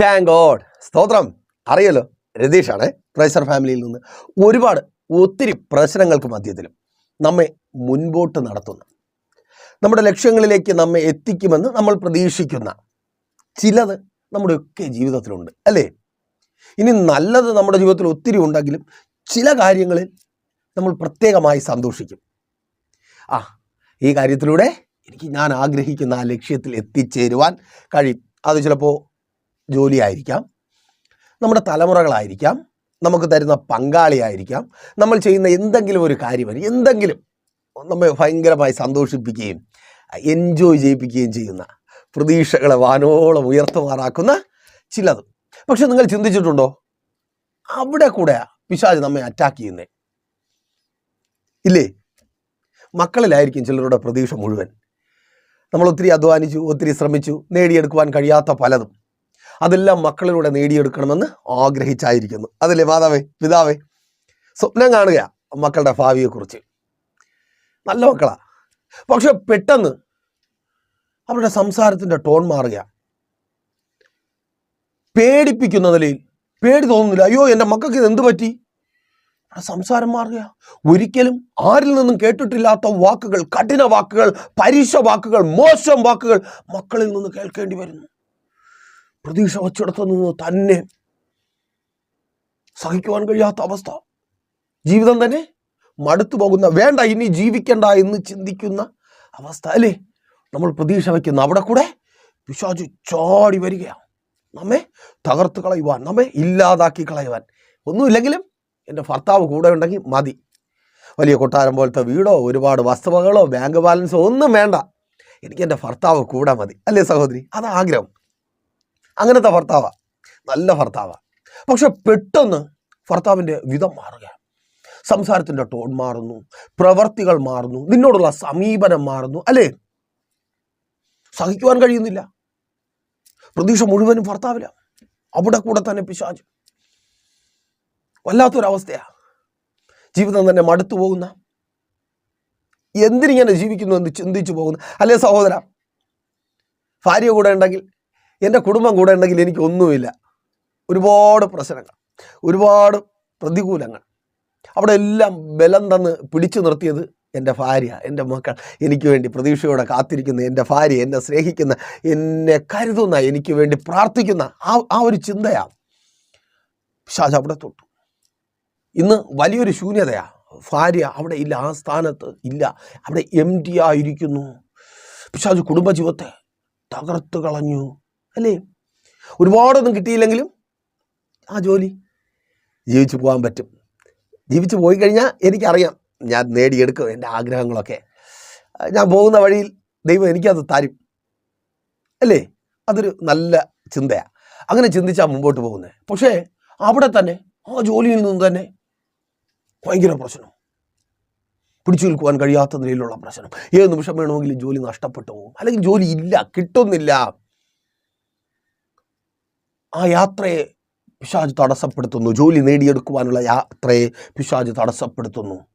Thank God സ്തോത്രം. അറിയല്ലോ രതീഷാണ് പ്രൈസർ ഫാമിലിയിൽ നിന്ന് ഒരുപാട് ഒത്തിരി പ്രശ്നങ്ങൾക്ക് മധ്യത്തിലും നമ്മെ മുൻപോട്ട് നടത്തുന്ന. നമ്മുടെ ലക്ഷ്യങ്ങളിലേക്ക് നമ്മെ എത്തിക്കുമെന്ന് നമ്മൾ പ്രതീക്ഷിക്കുന്ന ചിലത് നമ്മുടെയൊക്കെ ജീവിതത്തിലുണ്ട് അല്ലേ? ഇനി നല്ലത് നമ്മുടെ ജീവിതത്തിൽ ഒത്തിരി ഉണ്ടെങ്കിലും ചില കാര്യങ്ങളിൽ നമ്മൾ പ്രത്യേകമായി സന്തോഷിക്കും. ആ ഈ കാര്യത്തിലൂടെ എനിക്ക് ഞാൻ ആഗ്രഹിക്കുന്ന ആ ലക്ഷ്യത്തിൽ എത്തിച്ചേരുവാൻ കഴിയും. അത് ചിലപ്പോൾ ജോലിയായിരിക്കാം. നമ്മുടെ തലമുറകളായിരിക്കാം. നമുക്ക് തരുന്ന പങ്കാളിയായിരിക്കാം. നമ്മൾ ചെയ്യുന്ന എന്തെങ്കിലും ഒരു കാര്യമായിരിക്കും എന്തെങ്കിലും നമ്മെ ഭയങ്കരമായി സന്തോഷിപ്പിക്കുകയും എൻജോയ് ചെയ്യിപ്പിക്കുകയും ചെയ്യുന്ന പ്രതീക്ഷകളെ വാനോളം ഉയർത്തുമാറാക്കുന്ന ചിലത്. പക്ഷെ നിങ്ങൾ ചിന്തിച്ചിട്ടുണ്ടോ? അവിടെ കൂടെ പിശാജ് നമ്മെ അറ്റാക്ക് ചെയ്യുന്നേ? ഇല്ലേ? മക്കളിലായിരിക്കും ചിലരുടെ പ്രതീക്ഷ മുഴുവൻ. നമ്മൾ ഒത്തിരി അധ്വാനിച്ചു ഒത്തിരി ശ്രമിച്ചു നേടിയെടുക്കുവാൻ കഴിയാത്ത പലതും. അതെല്ലാം മക്കളിലൂടെ നേടിയെടുക്കണമെന്ന് ആഗ്രഹിച്ചായിരിക്കുന്നു. അതല്ലേ മാതാവേ പിതാവേ? സ്വപ്നം കാണുക മക്കളുടെ ഭാവിയെക്കുറിച്ച്. നല്ല മക്കളാ. പക്ഷെ പെട്ടെന്ന് അവരുടെ സംസാരത്തിന്റെ ടോൺ മാറുക. പേടിപ്പിക്കുന്ന നിലയിൽ പേടി തോന്നുന്നില്ല. അയ്യോ എന്റെ മക്കൾക്ക് ഇത് എന്ത് പറ്റി? സംസാരം മാറുക. ഒരിക്കലും ആരിൽ നിന്നും കേട്ടിട്ടില്ലാത്ത വാക്കുകൾ കഠിന വാക്കുകൾ പരീക്ഷ വാക്കുകൾ മോശം വാക്കുകൾ മക്കളിൽ നിന്ന് കേൾക്കേണ്ടി വരുന്നു. പ്രതീക്ഷ വച്ചിടത്തു നിന്ന് തന്നെ സഹിക്കുവാൻ കഴിയാത്ത അവസ്ഥ. ജീവിതം തന്നെ മടുത്തു പോകുന്ന വേണ്ട ഇനി ജീവിക്കണ്ട എന്ന് ചിന്തിക്കുന്ന അവസ്ഥ അല്ലേ? നമ്മൾ പ്രതീക്ഷ വയ്ക്കുന്ന അവിടെ കൂടെ പിശാചു ചാടി വരികയാണ്. നമ്മെ തകർത്ത് കളയുവാൻ നമ്മെ ഇല്ലാതാക്കി കളയുവാൻ. ഒന്നുമില്ലെങ്കിലും എന്റെ ഭർത്താവ് കൂടെ ഉണ്ടെങ്കിൽ മതി. വലിയ കൊട്ടാരം പോലത്തെ വീടോ ഒരുപാട് വസ്തുവകളോ ബാങ്ക് ബാലൻസോ ഒന്നും വേണ്ട. എനിക്ക് എന്റെ ഭർത്താവ് കൂടെ മതി. അല്ലേ സഹോദരി? അത് ആഗ്രഹം അങ്ങനത്തെ ഭർത്താവാണ് നല്ല ഭർത്താവാണ് പക്ഷെ പെട്ടെന്ന് ഭർത്താവിന്റെ വിധം മാറുകയാണ് സംസാരത്തിന്റെ ടോൺ മാറുന്നു. പ്രവർത്തികൾ മാറുന്നു. നിന്നോടുള്ള സമീപനം മാറുന്നു. അല്ലേ? സഹിക്കുവാൻ കഴിയുന്നില്ല. പ്രതീക്ഷ മുഴുവനും ഭർത്താവില്ല അവിടെ കൂടെ തന്നെ പിശാച് വല്ലാത്തൊരവസ്ഥയാ. ജീവിതം തന്നെ മടുത്തു പോകുന്ന. എന്തിനിങ്ങനെ ജീവിക്കുന്നു എന്ന് ചിന്തിച്ചു പോകുന്ന. അല്ലേ സഹോദര? ഭാര്യ കൂടെ ഉണ്ടെങ്കിൽ എന്റെ കുടുംബം കൂടെ ഉണ്ടെങ്കിൽ എനിക്കൊന്നുമില്ല. ഒരുപാട് പ്രശ്നങ്ങൾ ഒരുപാട് പ്രതികൂലങ്ങൾ. അവിടെ എല്ലാം ബലം തന്ന് പിടിച്ചു നിർത്തിയത് എന്റെ ഭാര്യ എന്റെ മക്കൾ. എനിക്ക് വേണ്ടി പ്രതീക്ഷയോടെ കാത്തിരിക്കുന്ന എന്റെ ഭാര്യ എന്നെ സ്നേഹിക്കുന്ന എന്നെ കരുതുന്ന എനിക്ക് വേണ്ടി പ്രാർത്ഥിക്കുന്ന ആ ആ ഒരു ചിന്തയാണ് ഷാജ അവിടെ തൊട്ടു. ഇന്ന് വലിയൊരു ശൂന്യതയാണ് ഭാര്യ അവിടെ ഇല്ല ആ സ്ഥാനത്ത് ഇല്ല. അവിടെ എം ടി ആയിരിക്കുന്നു. പിശാജ് കുടുംബജീവിതത്തെ തകർത്ത് കളഞ്ഞു. അല്ലേ? ഒരുപാടൊന്നും കിട്ടിയില്ലെങ്കിലും ആ ജോലി ജീവിച്ചു പോകാൻ പറ്റും. ജീവിച്ചു പോയി കഴിഞ്ഞാൽ എനിക്കറിയാം ഞാൻ നേടിയെടുക്കും എന്റെ ആഗ്രഹങ്ങളൊക്കെ. ഞാൻ പോകുന്ന വഴിയിൽ ദൈവം എനിക്കത് തരും. അല്ലേ? അതൊരു നല്ല ചിന്തയാണ് അങ്ങനെ ചിന്തിച്ചാൽ മുമ്പോട്ട് പോകുന്നത് പക്ഷേ അവിടെ തന്നെ ആ ജോലിയിൽ നിന്ന് തന്നെ ഭയങ്കര പ്രശ്നം. പിടിച്ചു നിൽക്കുവാൻ കഴിയാത്ത നിലയിലുള്ള പ്രശ്നം. ഏത് നിമിഷം വേണമെങ്കിലും ജോലി നഷ്ടപ്പെട്ടു പോകും. അല്ലെങ്കിൽ ജോലി ഇല്ല കിട്ടുന്നില്ല. ആ യാത്രയെ പിശാജ് തടസ്സപ്പെടുത്തുന്നു. ജോലി നേടിയെടുക്കുവാനുള്ള യാത്രയെ പിശാജ് തടസ്സപ്പെടുത്തുന്നു.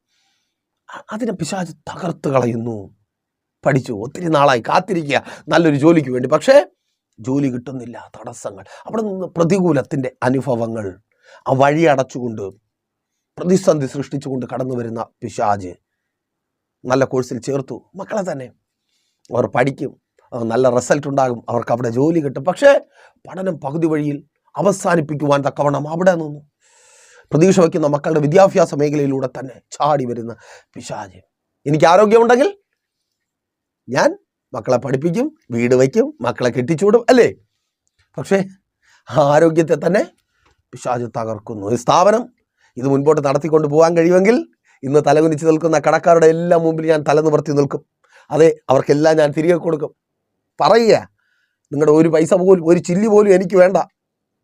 അതിനെ പിശാജ് തകർത്ത് കളയുന്നു. പഠിച്ചു ഒത്തിരി നാളായി കാത്തിരിക്കുക നല്ലൊരു ജോലിക്ക് വേണ്ടി. പക്ഷേ ജോലി കിട്ടുന്നില്ല തടസ്സങ്ങൾ. അവിടെ നിന്ന് പ്രതികൂലത്തിന്റെ അനുഭവങ്ങൾ. ആ വഴി അടച്ചുകൊണ്ട് പ്രതിസന്ധി സൃഷ്ടിച്ചുകൊണ്ട് കടന്നു വരുന്ന പിശാജ് നല്ല കോഴ്സിൽ ചേർത്തു. മക്കളെ തന്നെ അവർ പഠിക്കും. നല്ല റിസൾട്ട് ഉണ്ടാകും. അവർക്ക് അവിടെ ജോലി കിട്ടും. പക്ഷേ പഠനം പകുതി വഴിയിൽ അവസാനിപ്പിക്കുവാൻ തക്കവണ്ണം അവിടെ നിന്നു. പ്രതീക്ഷ വയ്ക്കുന്ന മക്കളുടെ വിദ്യാഭ്യാസ മേഖലയിലൂടെ തന്നെ ചാടി വരുന്ന പിശാജ്. എനിക്ക് ആരോഗ്യമുണ്ടെങ്കിൽ ഞാൻ മക്കളെ പഠിപ്പിക്കും വീട് വയ്ക്കും മക്കളെ കെട്ടിച്ചുവിടും അല്ലേ? പക്ഷേ ആരോഗ്യത്തെ തന്നെ പിശാജ് തകർക്കുന്നു. ഈ സ്ഥാപനം ഇത് മുൻപോട്ട് നടത്തിക്കൊണ്ട് പോകാൻ കഴിയുമെങ്കിൽ ഇന്ന് തലകുനിച്ച് നിൽക്കുന്ന കടക്കാരുടെ എല്ലാം മുമ്പിൽ ഞാൻ തല നിവർത്തി നിൽക്കും. അതെ അവർക്കെല്ലാം ഞാൻ തിരികെ കൊടുക്കും. പറയുക. നിങ്ങളുടെ ഒരു പൈസ പോലും ഒരു ചില്ലി പോലും എനിക്ക് വേണ്ട.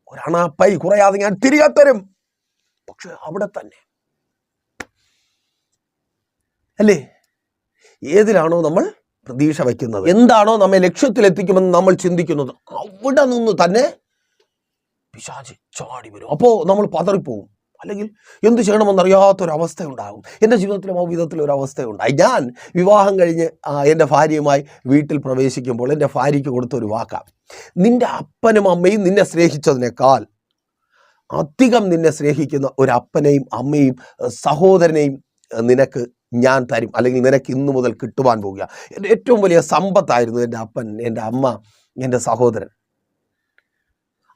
ഒരണാപ്പൈ കുറയാതെ ഞാൻ തിരികെ തരും. പക്ഷെ അവിടെ തന്നെ. അല്ലേ? ഏതിലാണോ നമ്മൾ പ്രതീക്ഷ വയ്ക്കുന്നത്? എന്താണോ നമ്മെ ലക്ഷ്യത്തിലെത്തിക്കുമെന്ന് നമ്മൾ ചിന്തിക്കുന്നത്. അവിടെ നിന്ന് തന്നെ പിശാചി ചാടി വരും. അപ്പോൾ നമ്മൾ പതറിപ്പോവും. അല്ലെങ്കിൽ എന്ത് ചെയ്യണമെന്നറിയാത്തൊരവസ്ഥ ഉണ്ടാകും എന്റെ ജീവിതത്തിലും ആ വിധത്തിലും ഒരു അവസ്ഥയുണ്ടായി ഞാൻ വിവാഹം കഴിഞ്ഞ് എന്റെ ഭാര്യയുമായി വീട്ടിൽ പ്രവേശിക്കുമ്പോൾ എന്റെ ഭാര്യയ്ക്ക് കൊടുത്തൊരു വാക്കാണ് നിന്റെ അപ്പനും അമ്മയും നിന്നെ സ്നേഹിച്ചതിനേക്കാൾ അധികം നിന്നെ സ്നേഹിക്കുന്ന ഒരു അപ്പനെയും അമ്മയും സഹോദരനെയും നിനക്ക് ഞാൻ തരും. അല്ലെങ്കിൽ നിനക്ക് ഇന്നു മുതൽ കിട്ടുവാൻ പോവുക എന്റെ ഏറ്റവും വലിയ സമ്പത്തായിരുന്നു എന്റെ അപ്പൻ എന്റെ അമ്മ എന്റെ സഹോദരൻ.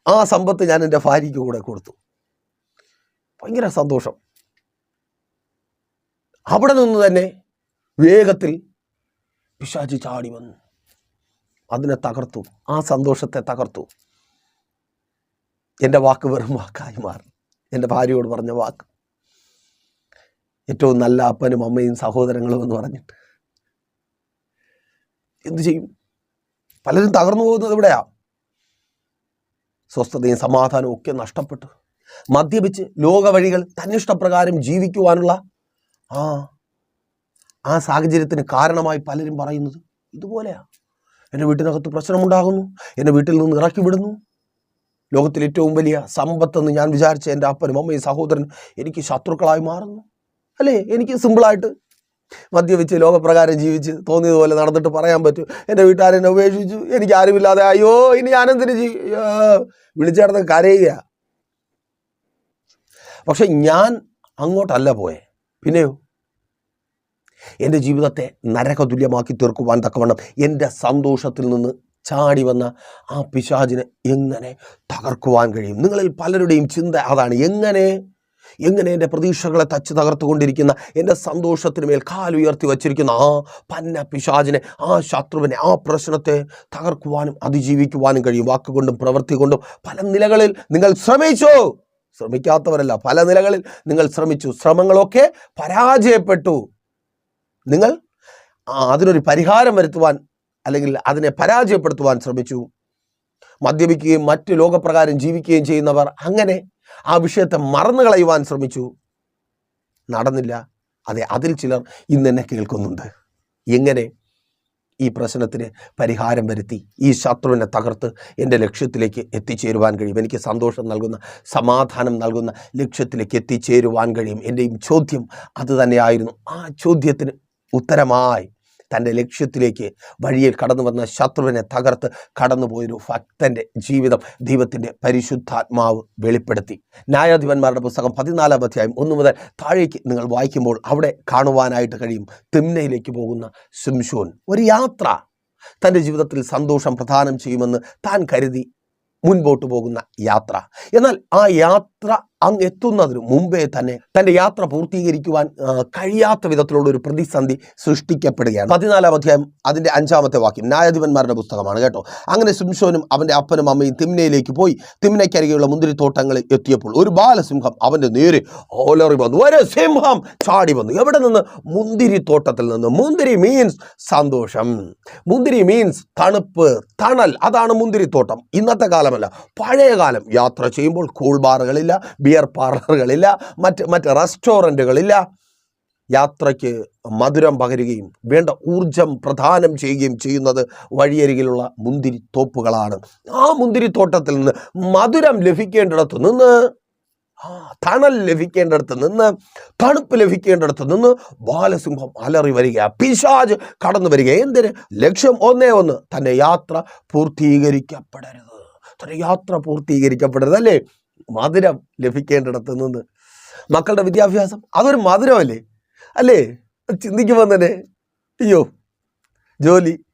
ആ സമ്പത്ത് ഞാൻ എന്റെ ഭാര്യയ്ക്ക് കൂടെ കൊടുത്തു. ഭയങ്കര സന്തോഷം. അവിടെ നിന്ന് തന്നെ വേഗത്തിൽ പിശാചി ചാടി വന്നു. അതിനെ തകർത്തു. ആ സന്തോഷത്തെ തകർത്തു. എന്റെ വാക്ക് വെറും വാക്കായി മാറി. എന്റെ ഭാര്യയോട് പറഞ്ഞ വാക്ക്. ഏറ്റവും നല്ല അപ്പനും അമ്മയും സഹോദരങ്ങളും എന്ന് പറഞ്ഞിട്ട്. എന്തു ചെയ്യും? പലരും തകർന്നു പോകുന്നത് ഇവിടെയാ സ്വസ്ഥതയും സമാധാനവും ഒക്കെ നഷ്ടപ്പെട്ടു. മദ്യപിച്ച് ലോകവഴികൾ തന്നിഷ്ടപ്രകാരം ജീവിക്കുവാനുള്ള ആ ആ സാഹചര്യത്തിന് കാരണമായി പലരും പറയുന്നത് ഇതുപോലെയാ. എന്റെ വീട്ടിനകത്ത് പ്രശ്നമുണ്ടാകുന്നു. എന്റെ വീട്ടിൽ നിന്ന് ഇറക്കി വിടുന്നു. ലോകത്തിൽ ഏറ്റവും വലിയ സമ്പത്തെന്ന് ഞാൻ വിചാരിച്ച എന്റെ അപ്പനും അമ്മയും സഹോദരൻ എനിക്ക് ശത്രുക്കളായി മാറുന്നു. അല്ലേ? എനിക്ക് സിമ്പിളായിട്ട് മദ്യപിച്ച് ലോകപ്രകാരം ജീവിച്ച് തോന്നിയതുപോലെ നടന്നിട്ട് പറയാൻ പറ്റും. എന്റെ വീട്ടുകാരെന്നെ ഉപേക്ഷിച്ചു. എനിക്ക് ആരുമില്ലാതെ അയ്യോ ഇനി ഞാനെന്തിനു വിളിച്ചേർന്ന് കരയുക. പക്ഷെ ഞാൻ അങ്ങോട്ടല്ല പോയെ. പിന്നെയോ? എന്റെ ജീവിതത്തെ നരകതുല്യമാക്കി തീർക്കുവാൻ തക്കവണ്ണം എന്റെ സന്തോഷത്തിൽ നിന്ന് ചാടി വന്ന ആ പിശാചിനെ എങ്ങനെ തകർക്കുവാൻ കഴിയും? നിങ്ങളിൽ പലരുടെയും ചിന്ത അതാണ്. എങ്ങനെ? എങ്ങനെ എന്റെ പ്രതീക്ഷകളെ തച്ച് തകർത്തുകൊണ്ടിരിക്കുന്ന എന്റെ സന്തോഷത്തിന് മേൽ കാലുയർത്തി വച്ചിരിക്കുന്ന ആ പന്ന പിശാചിനെ ആ ശത്രുവിനെ ആ പ്രശ്നത്തെ തകർക്കുവാനും അതിജീവിക്കുവാനും കഴിയും. വാക്കുകൊണ്ടും പ്രവൃത്തി കൊണ്ടും പല നിലകളിൽ നിങ്ങൾ ശ്രമിച്ചു. ശ്രമിക്കാത്തവരല്ല. പല നിലകളിൽ നിങ്ങൾ ശ്രമിച്ചു. ശ്രമങ്ങളൊക്കെ പരാജയപ്പെട്ടു. നിങ്ങൾ അതിനൊരു പരിഹാരം വരുത്തുവാൻ അല്ലെങ്കിൽ അതിനെ പരാജയപ്പെടുത്തുവാൻ ശ്രമിച്ചു. മദ്യപിക്കുകയും മറ്റ് ലോകപ്രകാരം ജീവിക്കുകയും ചെയ്യുന്നവർ അങ്ങനെ ആ വിഷയത്തെ മറന്നു കളയുവാൻ ശ്രമിച്ചു. നടന്നില്ല. അതെ അതിൽ ചിലർ ഇന്ന് എന്നെ കേൾക്കുന്നുണ്ട്. എങ്ങനെ? ഈ പ്രശ്നത്തിന് പരിഹാരം വരുത്തി. ഈ ശത്രുവിനെ തകർത്ത് എന്റെ ലക്ഷ്യത്തിലേക്ക് എത്തിച്ചേരുവാൻ കഴിയും. എനിക്ക് സന്തോഷം നൽകുന്ന സമാധാനം നൽകുന്ന ലക്ഷ്യത്തിലേക്ക് എത്തിച്ചേരുവാൻ കഴിയും. എന്റെയും ചോദ്യം അത് തന്നെയായിരുന്നു. ആ ചോദ്യത്തിന് ഉത്തരമായി തന്റെ ലക്ഷ്യത്തിലേക്ക് വഴിയിൽ കടന്നു വന്ന ശത്രുവിനെ തകർത്ത് കടന്നുപോയൊരു ഭക്തന്റെ ജീവിതം ദൈവത്തിന്റെ പരിശുദ്ധാത്മാവ് വെളിപ്പെടുത്തി. ന്യായാധിപന്മാരുടെ പുസ്തകം പതിനാലാം അധ്യായം ഒന്ന് മുതൽ താഴേക്ക് നിങ്ങൾ വായിക്കുമ്പോൾ അവിടെ കാണുവാനായിട്ട് കഴിയും. തിമ്നയിലേക്ക് പോകുന്ന സിംഷോൻ ഒരു യാത്ര. തന്റെ ജീവിതത്തിൽ സന്തോഷം പ്രദാനം ചെയ്യുമെന്ന് താൻ കരുതി മുൻപോട്ട് പോകുന്ന യാത്ര. എന്നാൽ ആ യാത്ര അങ്ങ് എത്തുന്നതിന് മുമ്പേ തന്നെ തന്റെ യാത്ര പൂർത്തീകരിക്കുവാൻ കഴിയാത്ത വിധത്തിലുള്ള ഒരു പ്രതിസന്ധി സൃഷ്ടിക്കപ്പെടുകയാണ്. പതിനാലാം അധ്യായം അതിന്റെ അഞ്ചാമത്തെ വാക്യം. ന്യായാധിപന്മാരുടെ പുസ്തകമാണ് കേട്ടോ. അങ്ങനെ സിംഷോനും അവന്റെ അപ്പനും അമ്മയും തിമ്നയിലേക്ക് പോയി. തിമ്നയ്ക്കരികെയുള്ള മുന്തിരിത്തോട്ടങ്ങളിൽ എത്തിയപ്പോൾ ഒരു ബാലസിംഹം അവന്റെ നേരെ ഓലറി വന്നു. ഒരു സിംഹം ചാടി വന്നു. എവിടെ നിന്ന്? മുന്തിരിത്തോട്ടത്തിൽ നിന്ന്. മുന്തിരി മീൻസ് സന്തോഷം. മുന്തിരി മീൻസ് തണുപ്പ് തണൽ. അതാണ് മുന്തിരിത്തോട്ടം. ഇന്നത്തെ കാലമല്ല. പഴയ കാലം യാത്ര ചെയ്യുമ്പോൾ കൂൾ ബാറുകളില്ല ബിയർ പാർലറുകളില്ല മറ്റ് മറ്റ് റെസ്റ്റോറന്റുകളില്ല യാത്രയ്ക്ക് മധുരം പകരുകയും വേണ്ട ഊർജം പ്രദാനം ചെയ്യുകയും ചെയ്യുന്നത് വഴിയരികിലുള്ള മുന്തിരിത്തോപ്പുകളാണ്. ആ മുന്തിരിത്തോട്ടത്തിൽ നിന്ന് മധുരം ലഭിക്കേണ്ടിടത്ത് നിന്ന് ആ തണൽ ലഭിക്കേണ്ടിടത്ത് നിന്ന് തണുപ്പ് ലഭിക്കേണ്ടിടത്ത് നിന്ന് ബാലസിംഹം അലറി വരിക പിശാജ് കടന്നു വരിക. എന്തിന്? ലക്ഷ്യം ഒന്നേ ഒന്ന് തന്റെ യാത്ര പൂർത്തീകരിക്കപ്പെടരുത്. തന്റെ യാത്ര പൂർത്തീകരിക്കപ്പെടരുത് അല്ലേ? മധുരം ലഭിക്കേണ്ടിടത്ത് നിന്ന്. മക്കളുടെ വിദ്യാഭ്യാസം അതൊരു മധുരമല്ലേ? അല്ലേ? ചിന്തിക്കുമ്പോൾ തന്നെ അയ്യോ ജോലി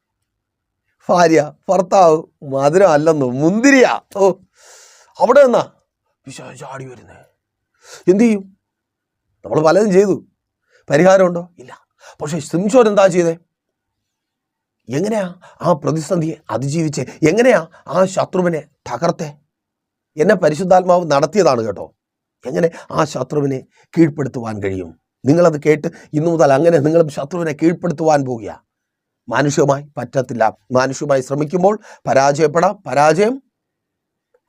ഭാര്യ ഭർത്താവ് മധുരം അല്ലെന്നോ? മുന്തിരിയാ. ഓ അവിടെ നിന്നാ. പിശാച് ചാടി വരുന്നേ. എന്തു ചെയ്യും നമ്മൾ പലതും ചെയ്തു. പരിഹാരമുണ്ടോ? ഇല്ല. പക്ഷേ സിംസോൻ എന്താ ചെയ്തേ? എങ്ങനെയാ ആ പ്രതിസന്ധിയെ അതിജീവിച്ച് എങ്ങനെയാ ആ ശത്രുവിനെ തകർത്തേ? എന്നെ പരിശുദ്ധാത്മാവ് നടത്തിയതാണ് കേട്ടോ. എങ്ങനെ? ആ ശത്രുവിനെ കീഴ്പ്പെടുത്തുവാൻ കഴിയും. നിങ്ങളത് കേട്ട് ഇന്നു മുതൽ അങ്ങനെ നിങ്ങളും ശത്രുവിനെ കീഴ്പ്പെടുത്തുവാൻ പോകുക മാനുഷികമായി പറ്റത്തില്ല. മാനുഷികമായി ശ്രമിക്കുമ്പോൾ പരാജയപ്പെടാം. പരാജയം?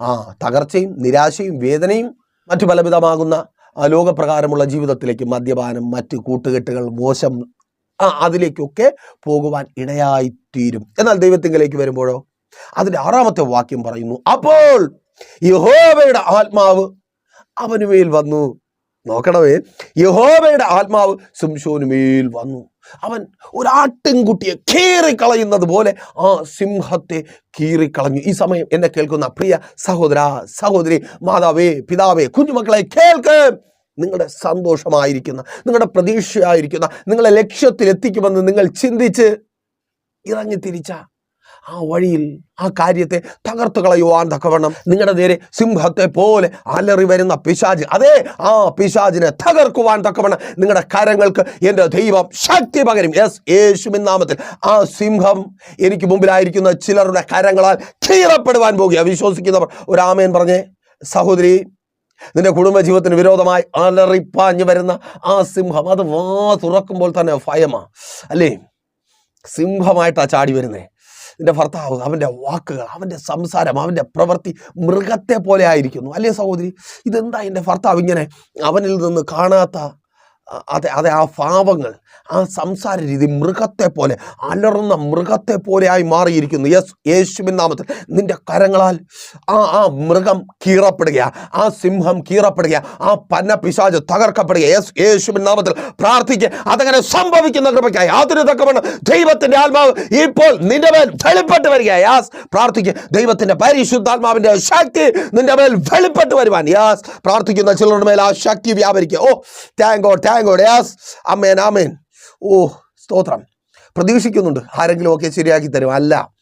ആ തകർച്ചയും നിരാശയും വേദനയും മറ്റു പലവിധമാകുന്ന ലോകപ്രകാരമുള്ള ജീവിതത്തിലേക്ക് മദ്യപാനം മറ്റ് കൂട്ടുകെട്ടുകൾ മോശം ആ അതിലേക്കൊക്കെ പോകുവാൻ ഇടയായിത്തീരും. എന്നാൽ ദൈവത്തിങ്കിലേക്ക് വരുമ്പോഴോ? അതിന്റെ ആറാമത്തെ വാക്യം പറയുന്നു അപ്പോൾ യഹോവയുടെ ആത്മാവ് അവനുമേൽ വന്നു. നോക്കണമേ. യഹോബയുടെ ആത്മാവ് സിംശോനുമേൽ വന്നു. അവൻ ഒരാട്ടിൻകുട്ടിയെ കീറിക്കളയുന്നത് പോലെ ആ സിംഹത്തെ കീറിക്കളഞ്ഞു. ഈ സമയം എന്നെ കേൾക്കുന്ന പ്രിയ സഹോദര സഹോദരി മാതാവേ പിതാവേ കുഞ്ഞുമക്കളെ കേൾക്ക് നിങ്ങളുടെ സന്തോഷമായിരിക്കുന്ന നിങ്ങളുടെ പ്രതീക്ഷയായിരിക്കുന്ന നിങ്ങളെ ലക്ഷ്യത്തിൽ എത്തിക്കുമെന്ന് നിങ്ങൾ ചിന്തിച്ച് ഇറങ്ങി തിരിച്ച ആ വഴിയിൽ ആ കാര്യത്തെ തകർത്ത് കളയുവാൻ തക്കവണ്ണം നിങ്ങളുടെ നേരെ സിംഹത്തെ പോലെ അലറി വരുന്ന പിശാജ് അതെ ആ പിശാജിനെ തകർക്കുവാൻ തക്കവണ്ണം നിങ്ങളുടെ കരങ്ങൾക്ക് എന്റെ ദൈവം ശക്തി പകരും. യെസ് യേശുവിൻ നാമത്തിൽ. ആ സിംഹം എനിക്ക് മുമ്പിലായിരിക്കുന്ന ചിലരുടെ കരങ്ങളാൽ കീറപ്പെടുവാൻ പോകുക വിശ്വസിക്കുന്നവർ ഒരു ആമേൻ പറഞ്ഞേ. സഹോദരി നിന്റെ കുടുംബജീവിതത്തിന് വിരോധമായി അലറിപ്പാഞ്ഞു വരുന്ന ആ സിംഹം അത് വാ തുറക്കുമ്പോൾ തന്നെ ഭയമാ. അല്ലേ? സിംഹമായിട്ടാ ചാടി വരുന്നേ. നിന്റെ ഭർത്താവ് അവന്റെ വാക്കുകൾ അവന്റെ സംസാരം അവന്റെ പ്രവൃത്തി മൃഗത്തെ പോലെ ആയിരിക്കുന്നു. അല്ലേ സഹോദരി? ഇതെന്താ എന്റെ ഭർത്താവ് ഇങ്ങനെ അവനിൽ നിന്ന് കാണാത്ത അതെ അതെ ആ ഭാവങ്ങൾ ആ സംസാര രീതി മൃഗത്തെ പോലെ അലറുന്ന മൃഗത്തെ പോലെയായി മാറിയിരിക്കുന്നു. യെസ് യേശുവിൻ നാമത്തിൽ. നിന്റെ കരങ്ങളാൽ ആ ആ മൃഗം കീറപ്പെടുക ആ സിംഹം കീറപ്പെടുക ആ പന്ന പിശാജ് തകർക്കപ്പെടുക യെസ് യേശുവിൻ നാമത്തിൽ പ്രാർത്ഥിക്കുക അതങ്ങനെ സംഭവിക്കുന്ന കൃപയ്ക്കായി. അതിന് തക്കവണ്ണം ദൈവത്തിന്റെ ആത്മാവ് ഇപ്പോൾ നിന്റെ മേൽ വെളിപ്പെട്ട് വരിക യാസ് പ്രാർത്ഥിക്കുക ദൈവത്തിന്റെ പരിശുദ്ധാത്മാവിന്റെ ശക്തി നിന്റെ മേൽ വെളിപ്പെട്ട് വരുവാൻ. യാസ് പ്രാർത്ഥിക്കുന്ന ചിലരുടെ മേൽ ആ ശക്തി വ്യാപരിക്കുക. ഓ താങ്കോ താങ്കോ യാസ് അമേൻ ആമേൻ ഓ സ്തോത്രം. പ്രതീക്ഷിക്കുന്നുണ്ട്. ആരെങ്കിലും ഒക്കെ ശരിയാക്കി തരും. അല്ല.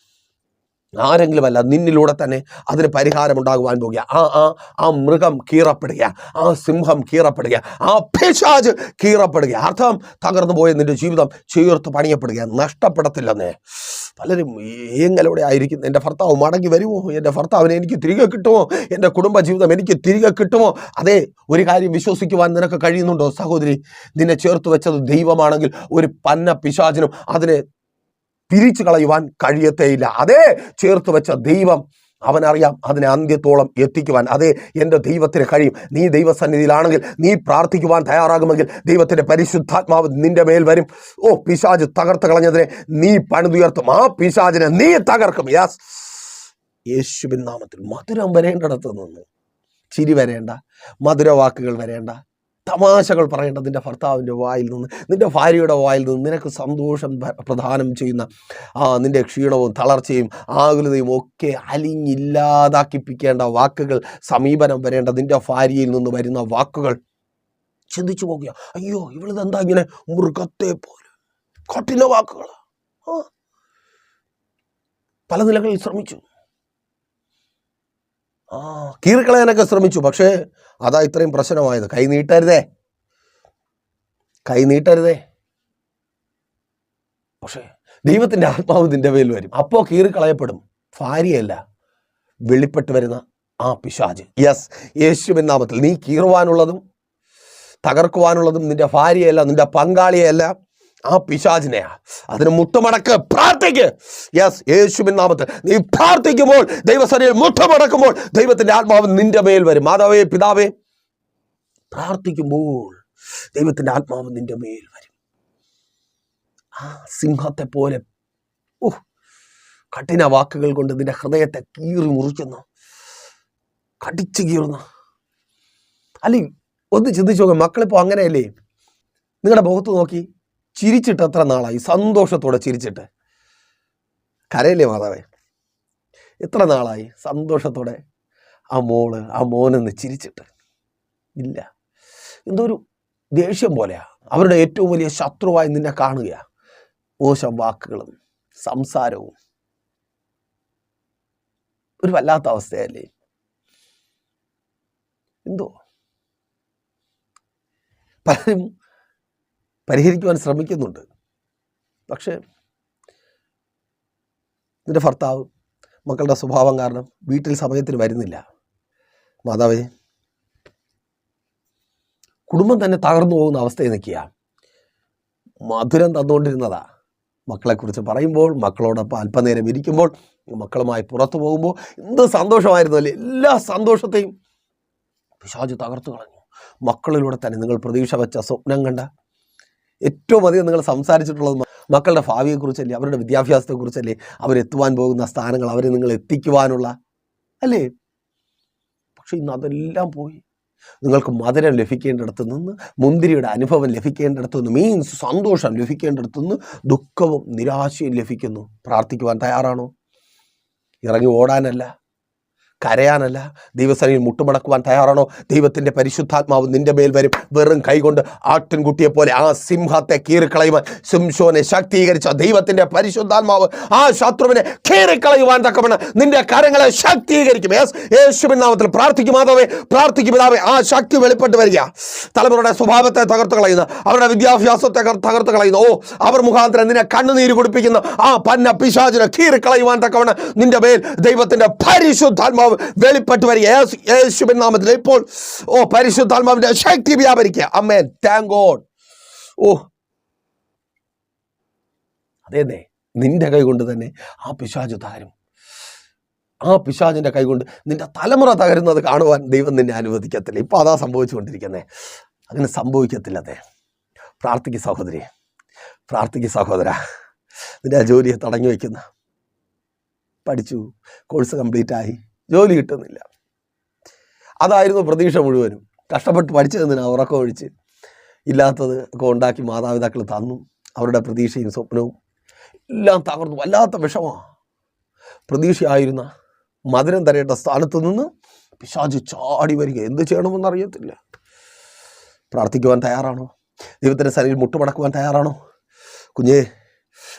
ആരെങ്കിലും അല്ല നിന്നിലൂടെ തന്നെ അതിന് പരിഹാരം ഉണ്ടാകുവാൻ പോകുക. ആ ആ ആ മൃഗം കീറപ്പെടുക. ആ സിംഹം കീറപ്പെടുക. ആ പിശാജ് കീറപ്പെടുക. അർത്ഥം തകർന്നു പോയ നിന്റെ ജീവിതം ചേർത്ത് പണിയപ്പെടുക. നഷ്ടപ്പെടത്തില്ലെന്നേ. പലരും ഏങ്ങലോടെ ആയിരിക്കും? എന്റെ ഭർത്താവ് മടങ്ങി വരുമോ? എന്റെ ഭർത്താവിനെ എനിക്ക് തിരികെ കിട്ടുമോ? എന്റെ കുടുംബ ജീവിതം എനിക്ക് തിരികെ കിട്ടുമോ? അതെ ഒരു കാര്യം വിശ്വസിക്കുവാൻ നിനക്ക് കഴിയുന്നുണ്ടോ സഹോദരി? നിന്നെ ചേർത്ത് വെച്ചത് ദൈവമാണെങ്കിൽ ഒരു പന്ന പിശാചിനും അതിനെ തിരിച്ചു കളയുവാൻ കഴിയത്തേയില്ല. അതേ ചേർത്ത് വെച്ച ദൈവം അവനറിയാം അതിനെ അന്ത്യത്തോളം എത്തിക്കുവാൻ. അതേ എന്റെ ദൈവത്തിന് കഴിയും. നീ ദൈവസന്നിധിയിലാണെങ്കിൽ നീ പ്രാർത്ഥിക്കുവാൻ തയ്യാറാകുമെങ്കിൽ ദൈവത്തിന്റെ പരിശുദ്ധാത്മാവ് നിന്റെ മേൽ വരും. ഓ പിശാജ് തകർത്ത് കളഞ്ഞതിനെ നീ പണിതുയർത്തും. ആ പിശാജിനെ നീ തകർക്കും. യാസ് യേശുവിൻ നാമത്തിൽ മധുരം വരേണ്ടിടത്ത് നിന്ന് ചിരി വരേണ്ട മധുരവാക്കുകൾ വരേണ്ട തമാശകൾ പറയേണ്ട നിന്റെ ഭർത്താവിന്റെ വായിൽ നിന്ന് നിന്റെ ഭാര്യയുടെ വായിൽ നിന്ന് നിനക്ക് സന്തോഷം പ്രധാനം ചെയ്യുന്ന ആ നിന്റെ ക്ഷീണവും തളർച്ചയും ആകുലതയും ഒക്കെ അലിഞ്ഞില്ലാതാക്കിപ്പിക്കേണ്ട വാക്കുകൾ സമീപനം വരേണ്ട നിന്റെ ഭാര്യയിൽ നിന്ന് വരുന്ന വാക്കുകൾ. ചിന്തിച്ചു പോകുക അയ്യോ ഇവളിതെന്താ ഇങ്ങനെ മൃഗത്തെ പോലെ? കഠിന വാക്കുകൾ പല നിലകളിൽ ശ്രമിച്ചു. കീറിക്കളയാനൊക്കെ ശ്രമിച്ചു. പക്ഷേ അതാ ഇത്രയും പ്രശ്നമായത്. കൈ നീട്ടരുതേ. കൈ നീട്ടരുതേ. പക്ഷേ ദൈവത്തിന്റെ ആത്മാവ് നിന്റെ മേൽ വരും. അപ്പോൾ കീറിക്കളയപ്പെടും. ഭാര്യയല്ല വെളിപ്പെട്ട് വരുന്ന ആ പിശാജ് യെസ് യേശുവിൻ നാമത്തിൽ നീ കീറുവാനുള്ളതും തകർക്കുവാനുള്ളതും നിന്റെ ഭാര്യയല്ല നിന്റെ പങ്കാളിയല്ല. ആ പിശാചിനെയാ അതിന് മുട്ടുമടക്ക് പ്രാർത്ഥിക്ക്. യെസ് യേശുവിൻ നാമത്തിൽ. നീ പ്രാർത്ഥിക്കുമ്പോൾ ദൈവസനയിൽ മുട്ടുമടക്കുമ്പോൾ ദൈവത്തിന്റെ ആത്മാവ് നിന്റെ മേൽ വരും. മാതാവേ പിതാവേ പ്രാർത്ഥിക്കുമ്പോൾ ദൈവത്തിന്റെ ആത്മാവ് നിന്റെ മേൽ വരും. ആ സിംഹത്തെ പോലെ ഓ കഠിന വാക്കുകൾ കൊണ്ട് നിന്റെ ഹൃദയത്തെ കീറി മുറിക്കുന്നു. കടിച്ചു കീറുന്നു. അല്ലെ ഒന്ന് ചിന്തിച്ചു നോക്കാം. മക്കളിപ്പോൾ അങ്ങനെയല്ലേ? നിങ്ങളുടെ മുഖത്ത് നോക്കി. ചിരിച്ചിട്ട് എത്ര നാളായി. സന്തോഷത്തോടെ ചിരിച്ചിട്ട്. കരയില്ലേ മാതാവേ? എത്ര നാളായി? സന്തോഷത്തോടെ ആ മോൾ ആ മോനെന്ന് ചിരിച്ചിട്ട്. ഇല്ല. എന്തോ ഒരു ദേഷ്യം പോലെയാ. അവരുടെ ഏറ്റവും വലിയ ശത്രുവായി നിന്നെ കാണുക മോശം വാക്കുകളും സംസാരവും. ഒരു വല്ലാത്ത അവസ്ഥയല്ലേ? എന്തോ? പലരും പരിഹരിക്കുവാൻ ശ്രമിക്കുന്നുണ്ട്. പക്ഷേ ഇതിന്റെ ഭർത്താവ് മക്കളുടെ സ്വഭാവം കാരണം വീട്ടിൽ സമയത്തിന് വരുന്നില്ല. മാതാവേ കുടുംബം തന്നെ തകർന്നു പോകുന്ന അവസ്ഥയിൽ നിൽക്കുക മധുരം തന്നുകൊണ്ടിരുന്നതാ. മക്കളെക്കുറിച്ച് പറയുമ്പോൾ മക്കളോടൊപ്പം അല്പനേരം ഇരിക്കുമ്പോൾ മക്കളുമായി പുറത്തു പോകുമ്പോൾ എന്ത് സന്തോഷമായിരുന്നു അല്ലേ? എല്ലാ സന്തോഷത്തെയും പിശാജ് തകർത്തു കളഞ്ഞു. മക്കളിലൂടെ തന്നെ നിങ്ങൾ പ്രതീക്ഷ വെച്ച സ്വപ്നം കണ്ട ഏറ്റവും അധികം നിങ്ങൾ സംസാരിച്ചിട്ടുള്ളത് മക്കളുടെ ഭാവിയെക്കുറിച്ചല്ലേ അവരുടെ വിദ്യാഭ്യാസത്തെക്കുറിച്ചല്ലേ അവരെത്തുവാൻ പോകുന്ന സ്ഥാനങ്ങൾ അവരെ നിങ്ങൾ എത്തിക്കുവാനുള്ള അല്ലേ? പക്ഷെ ഇന്ന് അതെല്ലാം പോയി. നിങ്ങൾക്ക് മധുരം ലഭിക്കേണ്ടിടത്ത് നിന്ന് മുന്തിരിയുടെ അനുഭവം ലഭിക്കേണ്ടിടത്ത് നിന്ന് മീൻസ് സന്തോഷം ലഭിക്കേണ്ടിടത്ത് നിന്ന് ദുഃഖവും നിരാശയും ലഭിക്കുന്നു. പ്രാർത്ഥിക്കുവാൻ തയ്യാറാണോ? ഇറങ്ങി ഓടാനല്ല. കരയാനല്ല. ദൈവസനയിൽ മുട്ടുമടക്കുവാൻ തയ്യാറാണോ? ദൈവത്തിന്റെ പരിശുദ്ധാത്മാവ് നിന്റെ മേൽ വരും. വെറും കൈകൊണ്ട് ആട്ടിൻകുട്ടിയെ പോലെ ആ സിംഹത്തെ കീറിക്കളയുവാൻ സിംശോനെ ശാക്തീകരിച്ച ദൈവത്തിന്റെ പരിശുദ്ധാത്മാവ് ആ ശത്രുവിനെ കീറിക്കളയുവാൻ തക്കവണ്ണം നിന്റെ കരങ്ങളെ ശാക്തീകരിക്കും. യേസ് യേശുവിൻ നാമത്തിൽ പ്രാർത്ഥിക്കും മാതാവേ പ്രാർത്ഥിക്കും പിതാവേ. ആ ശക്തി വെളിപ്പെട്ട് വരിക. തലമുറയുടെ സ്വഭാവത്തെ തകർത്ത് കളയുന്ന അവരുടെ വിദ്യാഭ്യാസത്തെ തകർ- തകർത്ത് കളയുന്ന ഓ അവർ മുഖാന്തരം നിന്നെ കണ്ണുനീര് കുടിപ്പിക്കുന്ന ആ പന്ന പിശാചിനെ കീറിക്കളയുവാൻ തക്കവണ്ണം നിന്റെ മേൽ ദൈവത്തിന്റെ പരിശുദ്ധാത്മാവ് വെളിപ്പെട്ട് വരിക. യേശുവിൻ നാമത്തിൽ. ഇപ്പോൾ ഓ പരിശുദ്ധാത്മാവിന്റെ ശക്തി വ്യാപരിക്കുക. അമ്മേ താങ്ക് ഗോഡ് ഓ. അതേന്നെ നിന്റെ കൈ കൊണ്ട് തന്നെ ആ പിശാജ് താരും ആ പിശാചിന്റെ കൈകൊണ്ട് നിന്റെ തലമുറ തകരുന്നത് കാണുവാൻ ദൈവം നിന്നെ അനുവദിക്കത്തില്ല. ഇപ്പൊ അതാ സംഭവിച്ചുകൊണ്ടിരിക്കുന്നേ. അങ്ങനെ സംഭവിക്കത്തില്ല അതെ. പ്രാർത്ഥിക്ക് സഹോദരി. പ്രാർത്ഥിക്ക് സഹോദര. നിന്റെ ജോലിയെ തടഞ്ഞു വയ്ക്കുന്ന. പഠിച്ചു. കോഴ്സ് കംപ്ലീറ്റ് ആയി ജോലി കിട്ടുന്നില്ല. അതായിരുന്നു പ്രതീക്ഷ മുഴുവനും. കഷ്ടപ്പെട്ട് പഠിച്ചതിന് ഉറക്കം ഒഴിച്ച്. ഇല്ലാത്തത് ഒക്കെ ഉണ്ടാക്കി മാതാപിതാക്കൾ തന്നു. അവരുടെ പ്രതീക്ഷയും സ്വപ്നവും എല്ലാം തകർന്നു. വല്ലാത്ത വിഷമമാണ് പ്രതീക്ഷയായിരുന്ന മധുരം തരേണ്ട സ്ഥാനത്ത് നിന്ന് പിശാച് ചാടി വരിക. എന്ത് ചെയ്യണമെന്ന് അറിയത്തില്ല. പ്രാർത്ഥിക്കുവാൻ തയ്യാറാണോ? ദൈവത്തിന്റെ സന്നിധിയിൽ മുട്ടുമടക്കുവാൻ തയ്യാറാണോ? കുഞ്ഞേ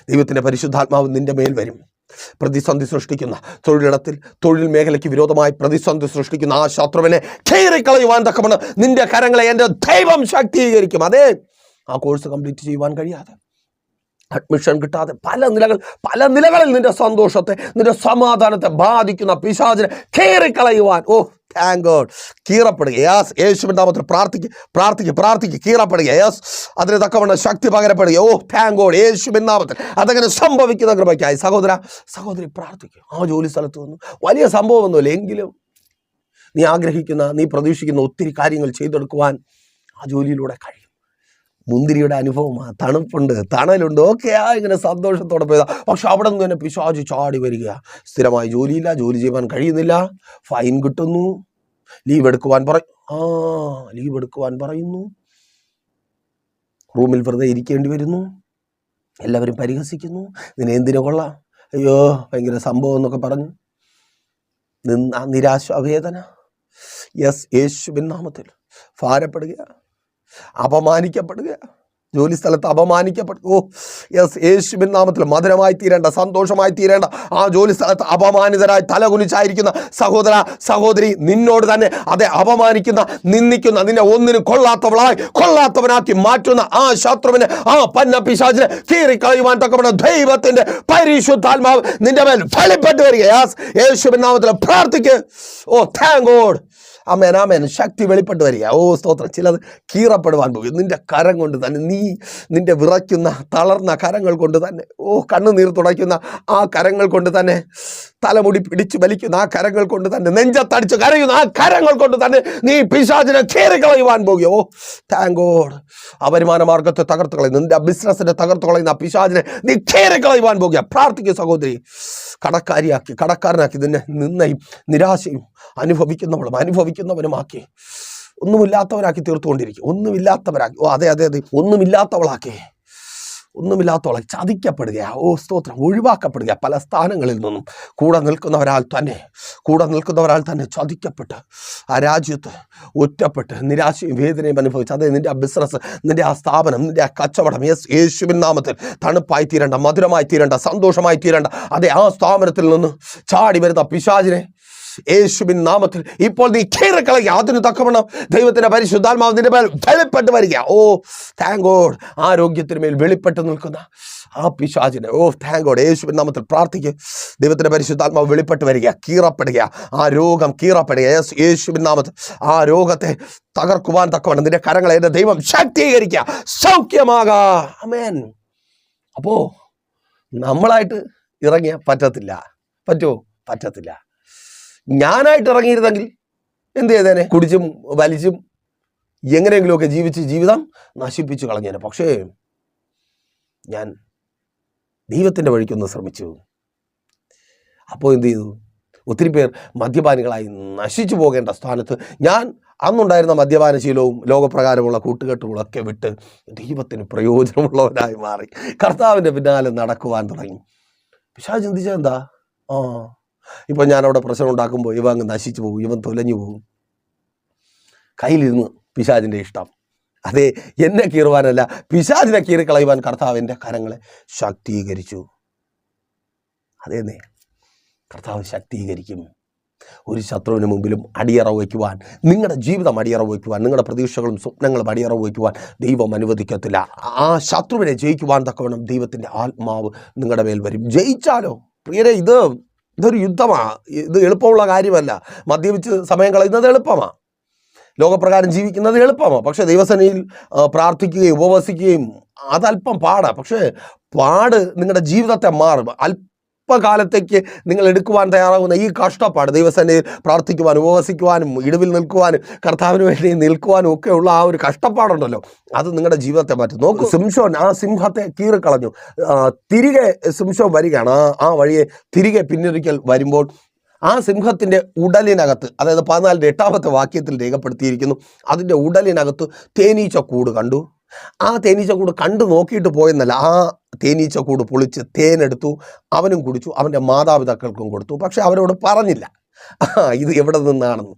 ദൈവത്തിന്റെ പരിശുദ്ധാത്മാവ് നിന്റെ മേൽ വരും. പ്രതിസന്ധി സൃഷ്ടിക്കുന്ന തൊഴിലിടത്തിൽ തൊഴിൽ മേഖലയ്ക്ക് വിരോധമായി പ്രതിസന്ധി സൃഷ്ടിക്കുന്ന ആ ശത്രുവിനെ കയറിക്കളയുവാൻ തക്കമാണ് നിന്റെ കരങ്ങളെ എന്റെ ദൈവം ശാക്തീകരിക്കും. അതെ ആ കോഴ്സ് കംപ്ലീറ്റ് ചെയ്യുവാൻ കഴിയാതെ അഡ്മിഷൻ കിട്ടാതെ പല നിലകൾ പല നിലകളിൽ നിന്റെ സന്തോഷത്തെ നിന്റെ സമാധാനത്തെ ബാധിക്കുന്ന പിശാചിനെ കയറിക്കളയുവാൻ ഓ താങ്ക് ഗോഡ് കീറപ്പെടുക. യാസ് യേശുവിന്റെ നാമത്തിൽ പ്രാർത്ഥിക്കുക പ്രാർത്ഥിക്കുക പ്രാർത്ഥിക്കുക കീറപ്പെടുക. യാസ് അതിന് തക്കവണ്ണം ശക്തി പകരപ്പെടുക. ഓ താങ്ക് ഗോഡ് യേശുവിൻ നാമത്തിൽ അതങ്ങനെ സംഭവിക്കുന്ന കൃപയ്ക്കായി. സഹോദര സഹോദരി പ്രാർത്ഥിക്കുക ആ ജോലി സ്ഥലത്ത് വന്നു വലിയ സംഭവമൊന്നുമില്ല. എങ്കിലും നീ ആഗ്രഹിക്കുന്ന നീ പ്രതീക്ഷിക്കുന്ന ഒത്തിരി കാര്യങ്ങൾ ചെയ്തെടുക്കുവാൻ ആ ജോലിയിലൂടെ കഴിയും. മുന്തിരിയുടെ അനുഭവമാണ് തണുപ്പുണ്ട്. തണലുണ്ട്. ഓക്കെ ആ ഇങ്ങനെ സന്തോഷത്തോടെ പോയതാ. പക്ഷെ അവിടെ നിന്ന് തന്നെ പിശാചു ചാടി വരിക. സ്ഥിരമായി ജോലിയില്ല ജോലി ചെയ്യാൻ കഴിയുന്നില്ല. ഫൈൻ കിട്ടുന്നു. ലീവ് എടുക്കുവാൻ പറ ആ ലീവ് എടുക്കുവാൻ പറയുന്നു. റൂമിൽ വെറുതെ ഇരിക്കേണ്ടി വരുന്നു. എല്ലാവരും പരിഹസിക്കുന്നു. നിന്നെ എന്തിനു കൊള്ളാം? അയ്യോ ഭയങ്കര സംഭവം എന്നൊക്കെ പറഞ്ഞു. നിന്ന നിരാശ വേദന. യെസ് യേശുവിൻ നാമത്തിൽ ഭാരപ്പെടുക അപമാനിക്കപ്പെടുക. ജോലി സ്ഥലത്ത് അപമാനിക്കപ്പെടുക ഓ യെസ് യേശുബിൻ നാമത്തിൽ മധുരമായി തീരേണ്ട സന്തോഷമായി തീരേണ്ട ആ ജോലി സ്ഥലത്ത് അപമാനിതരായി തലകുനിച്ചായിരിക്കുന്ന സഹോദര സഹോദരി നിന്നോട് തന്നെ അതെ അപമാനിക്കുന്ന നിന്ദിക്കുന്ന നിന്നെ ഒന്നിനും കൊള്ളാത്തവളായി കൊള്ളാത്തവനാക്കി മാറ്റുന്ന ആ ശത്രുവിനെ ആ പന്ന പിശാചിനെ കീറിക്കളയുവാൻ തക്കപ്പെട്ട ദൈവത്തിന്റെ പരിശുദ്ധാത്മാവ് നിന്റെ മേൽ ഫലിപ്പെട്ട് വരിക. യാസ് യേശുബിൻ നാമത്തിൽ പ്രാർത്ഥിക്കുക ഓ താങ്ക് ഗോഡ് അമേൻ അമേൻ ശക്തി വെളിപ്പെട്ട് വരിക. ഓ സ്തോത്രം. ചിലത് കീറപ്പെടുവാൻ പോകും. നിന്റെ കരം കൊണ്ട് തന്നെ നീ നിന്റെ വിറയ്ക്കുന്ന തളർന്ന കരങ്ങൾ കൊണ്ട് തന്നെ ഓ കണ്ണുനീർ തുടയ്ക്കുന്ന ആ കരങ്ങൾ കൊണ്ട് തന്നെ തലമുടി പിടിച്ചു വലിക്കുന്ന ആ കരങ്ങൾ കൊണ്ട് തന്നെ നെഞ്ചത്തടിച്ച് കരയുന്ന ആ കരങ്ങൾ കൊണ്ട് തന്നെ നീ പിശാചിനെ കീറിക്കളയുവാൻ പോകും ഓ താങ്ക് ഗോഡ് ആ വരുമാന മാർഗത്തെ തകർത്ത് കളയുന്നു നിന്റെ ബിസിനസ്സിനെ തകർത്ത് കളയുന്ന ആ പിശാചിനെ നീ കീറിക്കളയുവാൻ പോകുക. പ്രാർത്ഥിക്കുക സഹോദരി. കടക്കാരിയാക്കി കടക്കാരനാക്കി ഇതിനെ നിന്നയും നിരാശയും അനുഭവിക്കുന്നവളും അനുഭവിക്കുന്നവനുമാക്കി. ഒന്നുമില്ലാത്തവരാക്കി തീർത്തുകൊണ്ടിരിക്കും. ഒന്നുമില്ലാത്തവരാക്കി ഓ അതെ അതെ അതെ. ഒന്നുമില്ലാത്തവളാക്കി. ഒന്നുമില്ലാത്തവളെ ചതിക്കപ്പെടുക ഓ സ്തോത്രം ഒഴിവാക്കപ്പെടുക പല സ്ഥാനങ്ങളിൽ നിന്നും. കൂടെ നിൽക്കുന്നവരാൽ തന്നെ കൂടെ നിൽക്കുന്നവരാൽ തന്നെ ചതിക്കപ്പെട്ട് ആ രാജ്യത്ത് ഒറ്റപ്പെട്ട് നിരാശയും വേദനയും അനുഭവിച്ച് അതെ നിന്റെ ആ ബിസിനസ് നിന്റെ ആ സ്ഥാപനം നിന്റെ ആ കച്ചവടം യെസ് യേശുവിൻ നാമത്തിൽ തണുപ്പായി തീരേണ്ട മധുരമായി തീരേണ്ട സന്തോഷമായി തീരേണ്ട അതെ ആ സ്ഥാപനത്തിൽ നിന്ന് ചാടി വരുന്ന പിശാചിനെ യേശുവിൻ നാമത്തിൽ ഇപ്പോൾ നീ കീറിക്കളയുക അതിന് തക്കവണ്ണം ദൈവത്തിന്റെ പരിശുദ്ധാത്മാവ് നിന്റെ മേൽ വെളിപ്പെട്ട് വരിക. ഓ താങ്ക് ഗോഡ് ആരോഗ്യത്തിന് മേൽ വെളിപ്പെട്ട് നിൽക്കുന്ന ആ പിശാചിനെ. ഓ താങ്ക് ഗോഡ് യേശുവിൻ നാമത്തിൽ പ്രാർത്ഥിക്കുക ദൈവത്തിന്റെ പരിശുദ്ധാത്മാവ് വെളിപ്പെട്ട് വരിക കീറപ്പെടുക. ആ രോഗം കീറപ്പെടുക. യേശു- യേശുവിൻ നാമത്തിൽ ആ രോഗത്തെ തകർക്കുവാൻ തക്കവണ്ണം നിന്റെ കരങ്ങളെ എന്റെ ദൈവം ശക്തീകരിക്കുക. സൗഖ്യമാകാ. അപ്പോ നമ്മളായിട്ട് ഇറങ്ങിയ പറ്റത്തില്ല. പറ്റുമോ പറ്റത്തില്ല. ഞാനായിട്ട് ഇറങ്ങിയിരുന്നെങ്കിൽ എന്ത് ചെയ്തേനെ? കുടിച്ചും വലിച്ചും എങ്ങനെയെങ്കിലുമൊക്കെ ജീവിച്ച് ജീവിതം നശിപ്പിച്ചു കളഞ്ഞേനെ. പക്ഷേ ഞാൻ ദൈവത്തിന്റെ വഴിക്കൊന്ന് ശ്രമിച്ചു. അപ്പോൾ എന്ത് ചെയ്തു? ഒത്തിരി പേർ മദ്യപാനികളായി നശിച്ചു പോകേണ്ട സ്ഥാനത്ത് ഞാൻ അന്നുണ്ടായിരുന്ന മദ്യപാനശീലവും ലോകപ്രകാരമുള്ള കൂട്ടുകെട്ടുകളൊക്കെ വിട്ട് ദൈവത്തിന് പ്രയോജനമുള്ളവനായി മാറി. കർത്താവിന്റെ പിന്നാലെ നടക്കുവാൻ തുടങ്ങി. പിശാ ചിന്തിച്ചാൽ എന്താ ആ ഇപ്പം ഞാനവിടെ പ്രശ്നം ഉണ്ടാക്കുമ്പോൾ ഇവ അങ്ങ് നശിച്ചു പോകും ഇവൻ തൊലഞ്ഞു പോകും. കയ്യിലിരുന്ന് പിശാജിന്റെ ഇഷ്ടം. അതെ എന്നെ കീറുവാനല്ല പിശാജിനെ കീറിക്കളയുവാൻ കർത്താവിന്റെ കരങ്ങളെ ശക്തീകരിച്ചു. അതേന്നേ കർത്താവ് ശാക്തീകരിക്കും. ഒരു ശത്രുവിന് മുമ്പിലും അടിയറ വയ്ക്കുവാൻ നിങ്ങളുടെ ജീവിതം അടിയറ വയ്ക്കുവാൻ നിങ്ങളുടെ പ്രതീക്ഷകളും സ്വപ്നങ്ങളും അടിയറ വയ്ക്കുവാൻ ദൈവം അനുവദിക്കത്തില്ല. ആ ശത്രുവിനെ ജയിക്കുവാൻ തക്കവണ്ണം ദൈവത്തിന്റെ ആത്മാവ് നിങ്ങളുടെ മേൽ വരും. ജയിച്ചാലോ? പ്രിയരെ ഇത് ഇതൊരു യുദ്ധമാണ് ഇത് എളുപ്പമുള്ള കാര്യമല്ല. മദ്യപിച്ച് സമയം കളയുന്നത് എളുപ്പമാണ് ലോകപ്രകാരം ജീവിക്കുന്നത് എളുപ്പമാണ് പക്ഷേ ദൈവസേനയിൽ പ്രാർത്ഥിക്കുകയും ഉപവസിക്കുകയും അതല്പം പാടാണ് പക്ഷേ പാട് നിങ്ങളുടെ ജീവിതത്തെ മാറും. അല്പകാലത്തേക്ക് നിങ്ങൾ എടുക്കുവാൻ തയ്യാറാകുന്ന ഈ കഷ്ടപ്പാട് ദൈവസേനയിൽ പ്രാർത്ഥിക്കുവാനും ഉപവസിക്കുവാനും ഇടിവിൽ നിൽക്കുവാനും കർത്താവിന് വേണ്ടി നിൽക്കുവാനും ഒക്കെ ഉള്ള ആ ഒരു കഷ്ടപ്പാടുണ്ടല്ലോ. അത് നിങ്ങളുടെ ജീവിതത്തെ മാറ്റും. നോക്കൂ സിംഷോൻ ആ സിംഹത്തെ കീറിക്കളഞ്ഞു. തിരികെ സിംഷോൻ വരികയാണ്. ആ ആ വഴിയെ തിരികെ പിന്നൊരിക്കൽ വരുമ്പോൾ ആ സിംഹത്തിന്റെ ഉടലിനകത്ത് അതായത് പതിനാലിന്റെ എട്ടാമത്തെ വാക്യത്തിൽ രേഖപ്പെടുത്തിയിരിക്കുന്നു അതിന്റെ ഉടലിനകത്ത് തേനീച്ച കൂട് കണ്ടു. ആ തേനീച്ച കൂട് കണ്ടു നോക്കിയിട്ട് പോയെന്നല്ല. ആ തേനീച്ച കൂട് പൊളിച്ച് തേനെടുത്തു അവനും കുടിച്ചു അവന്റെ മാതാപിതാക്കൾക്കും കൊടുത്തു. പക്ഷെ അവരോട് പറഞ്ഞില്ല. ഇത് എവിടെ നിന്നാണെന്ന്.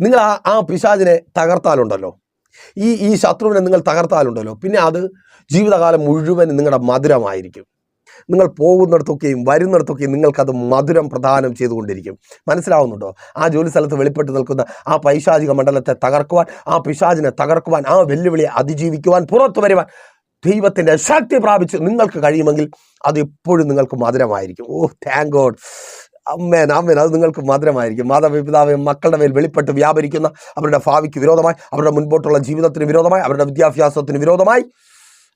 നിങ്ങൾ ആ ആ പിശാചിനെ തകർത്താലുണ്ടല്ലോ. ഈ ഈ ശത്രുവിനെ നിങ്ങൾ തകർത്താലുണ്ടല്ലോ. പിന്നെ അത് ജീവിതകാലം മുഴുവൻ നിങ്ങളുടെ മധുരമായിരിക്കും. നിങ്ങൾ പോകുന്നിടത്തൊക്കെയും വരുന്നിടത്തൊക്കെയും നിങ്ങൾക്കത് മധുരം പ്രദാനം ചെയ്തുകൊണ്ടിരിക്കും. മനസ്സിലാവുന്നുണ്ടോ? ആ ജോലി സ്ഥലത്ത് വെളിപ്പെട്ട് നിൽക്കുന്ന ആ പൈശാചിക മണ്ഡലത്തെ തകർക്കുവാൻ ആ പിശാചിനെ തകർക്കുവാൻ ആ വെല്ലുവിളിയെ അതിജീവിക്കുവാൻ പുറത്തു വരുവാൻ ദൈവത്തിന്റെ ശക്തി പ്രാപിച്ച് നിങ്ങൾക്ക് കഴിയുമെങ്കിൽ അത് എപ്പോഴും നിങ്ങൾക്ക് മധുരമായിരിക്കും. ഓ താങ്ക് ഗോഡ് അമ്മേൻ അമ്മേൻ അത് നിങ്ങൾക്ക് മധുരമായിരിക്കും. മാതാപിതാവ് മക്കളുടെ മേൽ വെളിപ്പെട്ട് വ്യാപരിക്കുന്ന അവരുടെ ഭാവിക്ക് വിരോധമായി അവരുടെ മുൻപോട്ടുള്ള ജീവിതത്തിന് വിരോധമായി അവരുടെ വിദ്യാഭ്യാസത്തിന് വിരോധമായി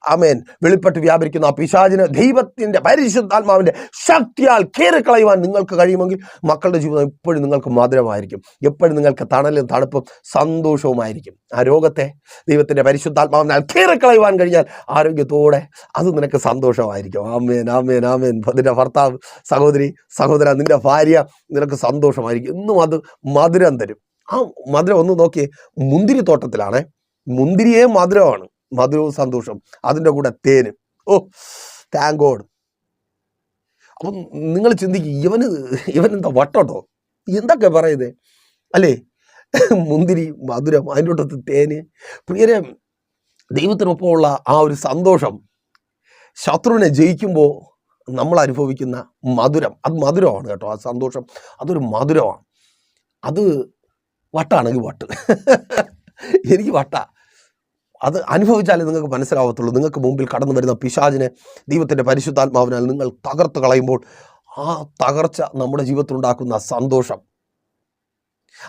അമേൻ വെളിപ്പെട്ട് വ്യാപരിക്കുന്ന ആ പിശാചിന് ദൈവത്തിന്റെ പരിശുദ്ധാത്മാവിന്റെ ശക്തിയാൽ കയറിക്കളയുവാൻ നിങ്ങൾക്ക് കഴിയുമെങ്കിൽ മക്കളുടെ ജീവിതം എപ്പോഴും നിങ്ങൾക്ക് മധുരമായിരിക്കും. എപ്പോഴും നിങ്ങൾക്ക് തണലും തണുപ്പും സന്തോഷവുമായിരിക്കും. ആ രോഗത്തെ ദൈവത്തിന്റെ പരിശുദ്ധാത്മാവിനാൽ കയറിക്കളയുവാൻ കഴിഞ്ഞാൽ ആരോഗ്യത്തോടെ അത് നിനക്ക് സന്തോഷമായിരിക്കും. ആമേൻ ആമേൻ ആമേൻ. നിന്റെ ഭർത്താവ് സഹോദരി സഹോദര നിന്റെ ഭാര്യ നിനക്ക് സന്തോഷമായിരിക്കും. ഇന്നും അത് മധുരം തരും. ആ മധുരം ഒന്ന് നോക്കിയേ മുന്തിരി തോട്ടത്തിലാണ് മുന്തിരിയേ മധുരമാണ്. മധുരവും സന്തോഷം അതിന്റെ കൂടെ തേന്. ഓ താങ്ക് ഗോഡ് അപ്പം നിങ്ങൾ ചിന്തിക്കും ഇവന് എന്താ വട്ടോട്ടോ? എന്തൊക്കെ പറയുന്നത് അല്ലേ? മുന്തിരി മധുരം അതിന്റെ കൂട്ടത്ത് തേന്. പ്രിയരെ ദൈവത്തിനൊപ്പമുള്ള ആ ഒരു സന്തോഷം. ശത്രുവിനെ ജയിക്കുമ്പോൾ നമ്മൾ അനുഭവിക്കുന്ന മധുരം. അത് മധുരമാണ് കേട്ടോ. ആ സന്തോഷം അതൊരു മധുരമാണ്. അത് വട്ടാണെങ്കിൽ വട്ട്. എനിക്ക് വട്ട. അത് അനുഭവിച്ചാലേ നിങ്ങൾക്ക് മനസ്സിലാവത്തുള്ളൂ. നിങ്ങൾക്ക് മുമ്പിൽ കടന്നു വരുന്ന പിശാചിനെ ദൈവത്തിന്റെ പരിശുദ്ധാത്മാവിനാൽ നിങ്ങൾ തകർത്ത് കളയുമ്പോൾ ആ തകർച്ച നമ്മുടെ ജീവിതത്തിൽ ഉണ്ടാക്കുന്ന സന്തോഷം.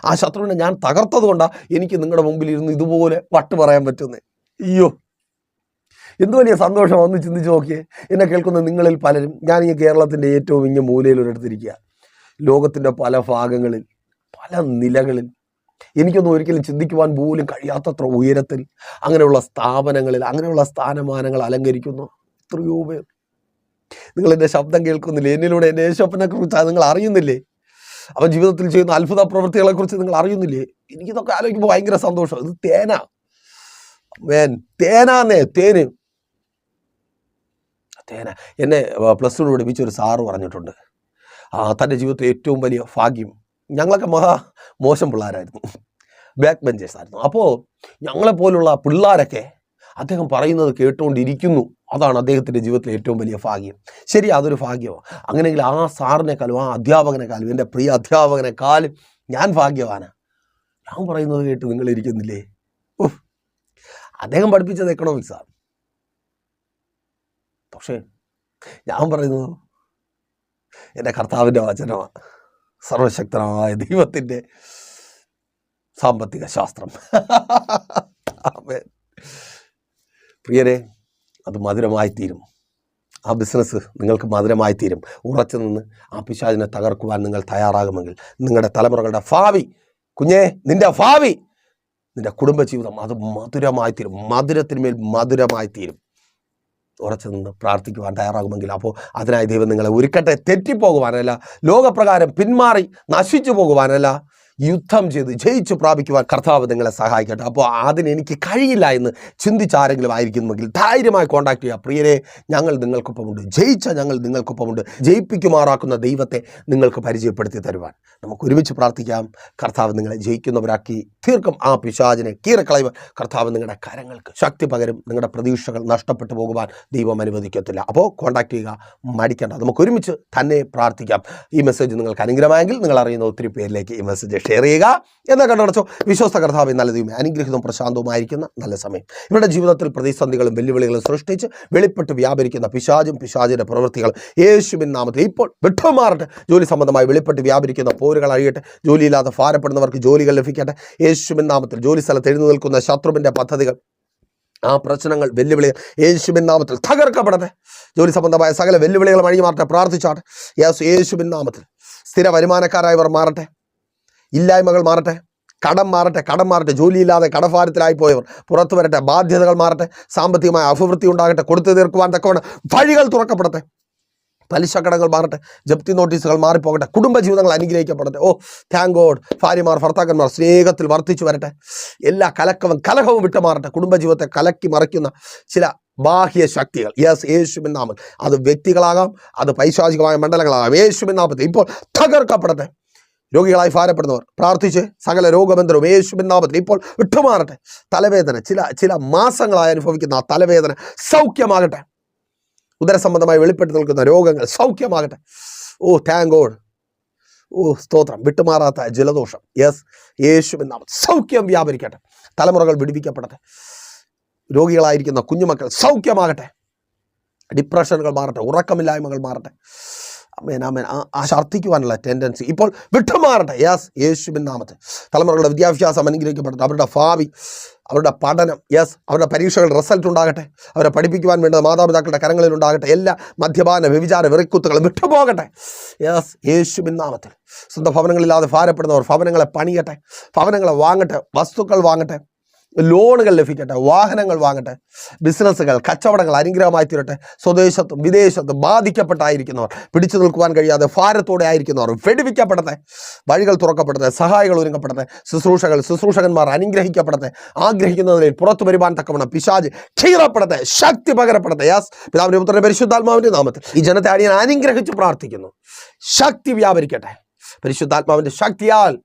ആ ശത്രുവിനെ ഞാൻ തകർത്തത് കൊണ്ടാണ് എനിക്ക് നിങ്ങളുടെ മുമ്പിൽ ഇരുന്ന് ഇതുപോലെ വട്ട് പറയാൻ പറ്റുന്നത് അയ്യോ. എന്ത് വലിയ സന്തോഷം ഒന്ന് ചിന്തിച്ച് നോക്കിയേ. എന്നെ കേൾക്കുന്ന നിങ്ങളിൽ പലരും ഞാൻ ഈ കേരളത്തിന്റെ ഏറ്റവും ഇങ്ങ മൂലയിൽ ഒരിടത്തിരിക്കുക. ലോകത്തിന്റെ പല ഭാഗങ്ങളിൽ പല നിലകളിൽ എനിക്കൊന്നും ഒരിക്കലും ചിന്തിക്കുവാൻ പോലും കഴിയാത്തത്ര ഉയരത്തിൽ അങ്ങനെയുള്ള സ്ഥാപനങ്ങളിൽ അങ്ങനെയുള്ള സ്ഥാനമാനങ്ങൾ അലങ്കരിക്കുന്നു. എത്രയോ പേർ. നിങ്ങൾ എന്റെ ശബ്ദം കേൾക്കുന്നില്ലേ? എന്നിലൂടെ എന്റെ യേശപ്പനെ കുറിച്ച് നിങ്ങൾ അറിയുന്നില്ലേ? അവൻ ജീവിതത്തിൽ ചെയ്യുന്ന അത്ഭുത പ്രവൃത്തികളെക്കുറിച്ച് നിങ്ങൾ അറിയുന്നില്ലേ? എനിക്കിതൊക്കെ ആലോചിക്കുമ്പോൾ ഭയങ്കര സന്തോഷം. ഇത് തേന. വേൻ തേനാന്നേ തേന്. തേന. എന്നെ പ്ലസ് ടു പഠിപ്പിച്ച ഒരു സാറ് പറഞ്ഞിട്ടുണ്ട്. ആ തന്റെ ജീവിതത്തിലെ ഏറ്റവും വലിയ ഭാഗ്യം. ഞങ്ങളൊക്കെ മഹാ മോശം പിള്ളേരായിരുന്നു. ബാക്ക് ബെഞ്ചേഴ്സ് ആയിരുന്നു. അപ്പോൾ ഞങ്ങളെപ്പോലുള്ള പിള്ളേരൊക്കെ അദ്ദേഹം പറയുന്നത് കേട്ടുകൊണ്ടിരിക്കുന്നു. അതാണ് അദ്ദേഹത്തിന്റെ ജീവിതത്തിലെ ഏറ്റവും വലിയ ഭാഗ്യം. ശരി അതൊരു ഭാഗ്യമാണ് അങ്ങനെയെങ്കിൽ ആ സാറിനെക്കാളും ആ അധ്യാപകനെക്കാളും എന്റെ പ്രിയ അധ്യാപകനെക്കാളും ഞാൻ ഭാഗ്യവാനാണ് ഞാൻ പറയുന്നത് കേട്ട് നിങ്ങൾ ഇരിക്കുന്നില്ലേ? അദ്ദേഹം പഠിപ്പിച്ചത് എക്കണോമിക്സാണ് പക്ഷേ ഞാൻ പറയുന്നത് എന്റെ കർത്താവിന്റെ വചനമാണ് സർവശക്തനായ ദൈവത്തിന്റെ സാമ്പത്തിക ശാസ്ത്രം. പ്രിയരെ അത് മധുരമായി തീരും ആ ബിസിനസ് നിങ്ങൾക്ക് മധുരമായി തീരും ഉറച്ചു നിന്ന് ആ പിശാചിനെ തകർക്കുവാൻ നിങ്ങൾ തയ്യാറാകുമെങ്കിൽ നിങ്ങളുടെ തലമുറകളുടെ ഭാവി കുഞ്ഞേ നിന്റെ ഭാവി നിന്റെ കുടുംബജീവിതം അത് മധുരമായി തീരും മധുരത്തിന്മേൽ മധുരമായി തീരും ഉറച്ചു നിന്ന് പ്രാർത്ഥിക്കുവാൻ തയ്യാറാകുമെങ്കിൽ അപ്പോൾ അതിനായി ദൈവം നിങ്ങളെ ഒരുക്കട്ടെ തെറ്റിപ്പോകുവാനല്ല. ലോകപ്രകാരം പിന്മാറി നശിച്ചു പോകുവാനല്ല യുദ്ധം ചെയ്ത് ജയിച്ചു പ്രാപിക്കുവാൻ കർത്താവ് നിങ്ങളെ സഹായിക്കട്ടെ. അപ്പോൾ അതിന് എനിക്ക് കഴിയില്ല എന്ന് ചിന്തിച്ചാരെങ്കിലും ആയിരിക്കുന്നുവെങ്കിൽ ധൈര്യമായി കോൺടാക്ട് ചെയ്യുക. പ്രിയരെ ഞങ്ങൾ നിങ്ങൾക്കൊപ്പമുണ്ട്. ജയിച്ച ഞങ്ങൾ നിങ്ങൾക്കൊപ്പമുണ്ട്. ജയിപ്പിക്കുമാറാക്കുന്ന ദൈവത്തെ നിങ്ങൾക്ക് പരിചയപ്പെടുത്തി തരുവാൻ. നമുക്ക് ഒരുമിച്ച് പ്രാർത്ഥിക്കാം. കർത്താവ് നിങ്ങളെ ജയിക്കുന്നവരാക്കി തീർക്കും. ആ പിശാചിനെ കീറക്കളയുവാൻ കർത്താവ് നിങ്ങളുടെ കരങ്ങൾക്ക് ശക്തി പകരും. നിങ്ങളുടെ പ്രതീക്ഷകൾ നഷ്ടപ്പെട്ടു പോകുവാൻ ദൈവം അനുവദിക്കത്തില്ല. അപ്പോൾ കോൺടാക്ട് ചെയ്യുക. മടിക്കേണ്ട. നമുക്ക് ഒരുമിച്ച് തന്നെ പ്രാർത്ഥിക്കാം. ഈ മെസ്സേജ് നിങ്ങൾക്ക് അനുഗ്രഹമായെങ്കിൽ നിങ്ങൾ അറിയുന്ന ഒത്തിരി പേരിലേക്ക് ഈ മെസ്സേജ് ഷെയർ ചെയ്യുക എന്നാൽ കണ്ടടച്ചോ വിശ്വസ്ത കർത്താവ് നല്ല ദൈവം അനുഗ്രഹിതവും പ്രശാന്തവുമായിരിക്കുന്ന നല്ല സമയം. ഇവരുടെ ജീവിതത്തിൽ പ്രതിസന്ധികളും വെല്ലുവിളികളും സൃഷ്ടിച്ച് വെളിപ്പെട്ട് വ്യാപരിക്കുന്ന പിശാചും പിശാചിന്റെ പ്രവൃത്തികൾ യേശുവിൻ നാമത്തിൽ ഇപ്പോൾ വിട്ടുമാറട്ടെ. ജോലി സംബന്ധമായി വെളിപ്പെട്ട് വ്യാപരിക്കുന്ന പോരുകൾ അഴിയട്ടെ. ജോലിയില്ലാതെ ഭാരപ്പെടുന്നവർക്ക് ജോലികൾ ലഭിക്കട്ടെ. യേശുവിൻ നാമത്തിൽ ജോലി സ്ഥലത്ത് എഴുതി നിൽക്കുന്ന ശത്രുവിന്റെ പദ്ധതികൾ ആ പ്രശ്നങ്ങൾ വെല്ലുവിളികൾ യേശുബിൻ നാമത്തിൽ തകർക്കപ്പെടട്ടെ. ജോലി സംബന്ധമായ സകല വെല്ലുവിളികൾ വഴിമാറട്ടെ മാറട്ടെ പ്രാർത്ഥിച്ചാട്ടെ. യേശു യേശുവിൻ നാമത്തിൽ സ്ഥിര വരുമാനക്കാരായവർ മാറട്ടെ. ഇല്ലായ്മകൾ മാറട്ടെ കടം മാറട്ടെ കടം മാറട്ടെ ജോലിയില്ലാതെ കടഭാരത്തിലായി പോയവർ പുറത്തു വരട്ടെ ബാധ്യതകൾ മാറട്ടെ സാമ്പത്തികമായ അഭിവൃദ്ധി ഉണ്ടാകട്ടെ കൊടുത്തു തീർക്കുവാൻ തക്കവണ്ണം വഴികൾ തുറക്കപ്പെടട്ടെ പലിശ കടങ്ങൾ മാറട്ടെ ജപ്തി നോട്ടീസുകൾ മാറിപ്പോകട്ടെ കുടുംബജീവിതങ്ങൾ അനുഗ്രഹിക്കപ്പെടട്ടെ. ഓ താങ്ക് ഗോഡ് ഭാര്യമാർ ഭർത്താക്കന്മാർ സ്നേഹത്തിൽ വർദ്ധിച്ചു വരട്ടെ. എല്ലാ കലക്കവും കലഹവും വിട്ടു മാറട്ടെ കുടുംബജീവിതത്തെ കലക്കി മറിക്കുന്ന ചില ബാഹ്യ ശക്തികൾ. യെസ് യേശുവിൻ നാമത്തിൽ. അത് വ്യക്തികളാകാം അത് പൈശാചികമായ മണ്ഡലങ്ങളാകാം. യേശുവിൻ നാമത്തിൽ ഇപ്പോൾ തകർക്കപ്പെടട്ടെ. രോഗികളായി ഭാരപ്പെടുന്നവർ പ്രാർത്ഥിച്ച് സകല രോഗബന്ധനവും യേശുവിൻ നാമത്തിൽ ഇപ്പോൾ വിട്ടുമാറട്ടെ. തലവേദന ചില ചില മാസങ്ങളായി അനുഭവിക്കുന്ന ആ തലവേദന സൗഖ്യമാകട്ടെ. ഉദരസംബന്ധമായി വെളിപ്പെട്ട് നിൽക്കുന്ന രോഗങ്ങൾ സൗഖ്യമാകട്ടെ. ഓ താങ്ക് ഗോഡ് ഓ സ്തോത്രം. വിട്ടുമാറാത്ത ജലദോഷം. യെസ് യേശുവിൻ നാമത്തിൽ സൗഖ്യം വ്യാപരിക്കട്ടെ. തലമുറകൾ വിടിവിക്കപ്പെടട്ടെ. രോഗികളായിരിക്കുന്ന കുഞ്ഞുമക്കൾ സൗഖ്യമാകട്ടെ. ഡിപ്രഷനുകൾ മാറട്ടെ. ഉറക്കമില്ലായ്മകൾ മാറട്ടെ. അമേൻ ആ ടെൻഡൻസി ഇപ്പോൾ വിട്ടുമാറട്ടെ. യെസ് യേശുവിൻ നാമത്തെ തലമുറകളുടെ വിദ്യാഭ്യാസം അനുഗ്രഹിക്കപ്പെടട്ടെ. അവരുടെ ഭാവി അവരുടെ പഠനം യെസ് അവരുടെ പരീക്ഷകളുടെ റിസൾട്ട് ഉണ്ടാകട്ടെ. അവരെ പഠിപ്പിക്കുവാൻ വേണ്ട മാതാപിതാക്കളുടെ കരങ്ങളിൽ ഉണ്ടാകട്ടെ. എല്ലാ മദ്യപാന വ്യഭിചാര വെറിക്കുത്തുകളും വിട്ടുപോകട്ടെ. യെസ് യേശുവിൻ നാമത്തിൽ. സ്വന്തം ഭവനങ്ങളില്ലാതെ ഭാരപ്പെടുന്നവർ ഭവനങ്ങളെ പണിയട്ടെ. ഭവനങ്ങളെ വാങ്ങട്ടെ. വസ്തുക്കൾ വാങ്ങട്ടെ. ലോണുകൾ ലഭിക്കട്ടെ വാഹനങ്ങൾ വാങ്ങട്ടെ ബിസിനസ്സുകൾ കച്ചവടങ്ങൾ അനുഗ്രഹമായി തീരട്ടെ സ്വദേശത്തും വിദേശത്തും ബാധിക്കപ്പെട്ടായിരിക്കുന്നവർ പിടിച്ചു നിൽക്കുവാൻ കഴിയാതെ ഭാരത്തോടെ ആയിരിക്കുന്നവർ വെടിവിക്കപ്പെടട്ടെ വഴികൾ തുറക്കപ്പെടട്ടെ സഹായികൾ ഒരുങ്ങപ്പെടട്ടെ ശുശ്രൂഷകൾ ശുശ്രൂഷകന്മാർ അനുഗ്രഹിക്കപ്പെടട്ടെ ആഗ്രഹിക്കുന്നതിൽ പുറത്തു വരുവാൻ തക്കവണ്ണം പിശാജ് ക്ഷീറപ്പെടട്ടെ ശക്തി പകരപ്പെടട്ടെ. യാസ് പിതാവിന്റെ പുത്രന്റെ പരിശുദ്ധാത്മാവിന്റെ നാമത്തിൽ ഈ ജനത്തെ അടിയൻ അനുഗ്രഹിച്ച് പ്രാർത്ഥിക്കുന്നു. ശക്തി വ്യാപരിക്കട്ടെ. പരിശുദ്ധാത്മാവിന്റെ ശക്തിയാൽ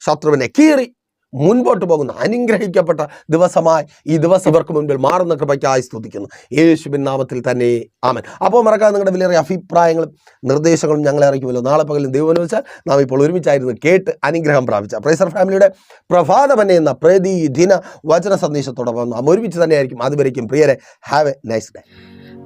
ശത്രുവിനെ കീറി മുൻപോട്ട് പോകുന്ന അനുഗ്രഹിക്കപ്പെട്ട ദിവസമായി ഈ ദിവസം ഇവർക്ക് മുൻപിൽ മാറുന്ന കൃപയ്ക്കായി സ്തുതിക്കുന്നു. യേശുബിൻ നാമത്തിൽ തന്നെ ആമൻ. അപ്പോൾ മറക്കാതെ നിങ്ങളുടെ വിലയേറിയ അഭിപ്രായങ്ങളും നിർദ്ദേശങ്ങളും ഞങ്ങളെ അറിയിക്കുമല്ലോ. നാളെ പകലും ദൈവം വെച്ചാൽ നാം ഇപ്പോൾ ഒരുമിച്ചായിരുന്നു കേട്ട് അനുഗ്രഹം പ്രാപിച്ച. പ്രൈസർ ഫാമിലിയുടെ പ്രഭാതമന്നെ എന്ന പ്രതിദിന വചന സന്ദേശത്തോടൊപ്പം നാം ഒരുമിച്ച് തന്നെയായിരിക്കും. അതുവരേക്കും പ്രിയരെ have a nice day